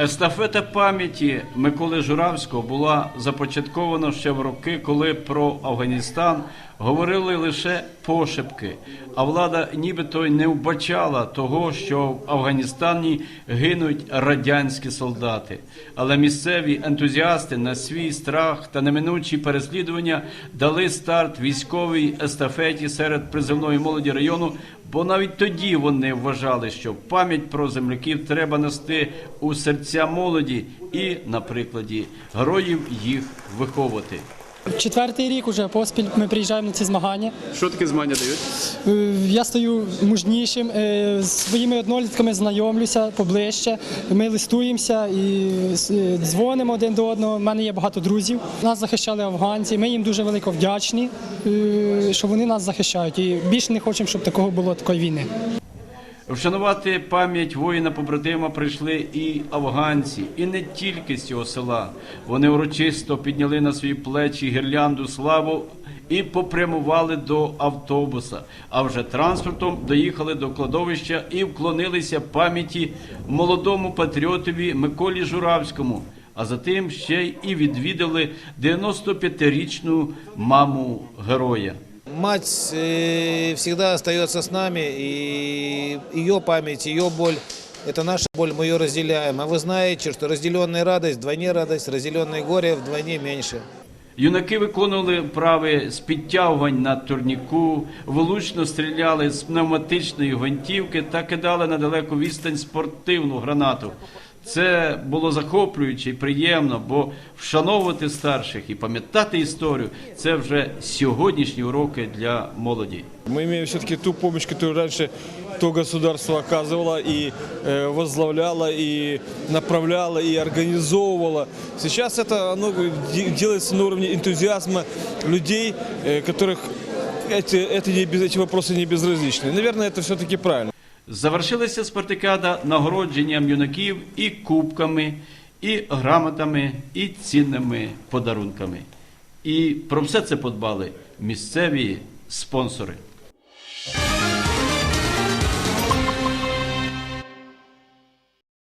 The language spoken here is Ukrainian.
Естафета пам'яті Миколи Журавського була започаткована ще в роки, коли про Афганістан говорили лише пошепки, а влада нібито й не вбачала того, що в Афганістані гинуть радянські солдати. Але місцеві ентузіасти на свій страх та неминучі переслідування дали старт військовій естафеті серед призовної молоді району, бо навіть тоді вони вважали, що пам'ять про земляків треба нести у серця молоді і, на прикладі героїв, їх виховувати. Четвертий рік уже поспіль ми приїжджаємо на ці змагання. Що таке змагання дають? Е, Я стаю мужнішим, е, з своїми однолітками знайомлюся поближче. Ми листуємося і е, дзвонимо один до одного. У мене є багато друзів. Нас захищали афганці. Ми їм дуже велико вдячні, е, що вони нас захищають. І більше не хочемо, щоб такого було такої війни. Вшанувати пам'ять воїна побратима прийшли і афганці, і не тільки з цього села. Вони урочисто підняли на свої плечі гірлянду славу і попрямували до автобуса. А вже транспортом доїхали до кладовища і вклонилися пам'яті молодому патріотові Миколі Журавському. А затим ще й відвідали 95-річну маму героя. Мать э, всегда остается с нами, и ее память, ее боль – это наша боль, мы ее разделяем. А вы знаете, что разделенная радость – вдвойне радость, разделенное горе – вдвойне меньше. Юнаки виконували вправи з підтягувань на турніку, влучно стріляли з пневматичної гвинтівки та кидали на далеку відстань спортивну гранату. Це було захоплююче і приємно, бо вшановувати старших і пам'ятати історію це вже сьогоднішні уроки для молоді. Мы имеем все-таки ту помощь, которую раньше то государство оказывало и э, возглавляло, и направляло, и организовывало. Сейчас это оно де- делается на уровне энтузиазма людей, э, которых эти, это не без, эти вопросы не безразличны. Наверное, это все-таки правильно. Завершилася спартикада нагородженням юнаків і кубками, і грамотами, і цінними подарунками. І про все це подбали місцеві спонсори.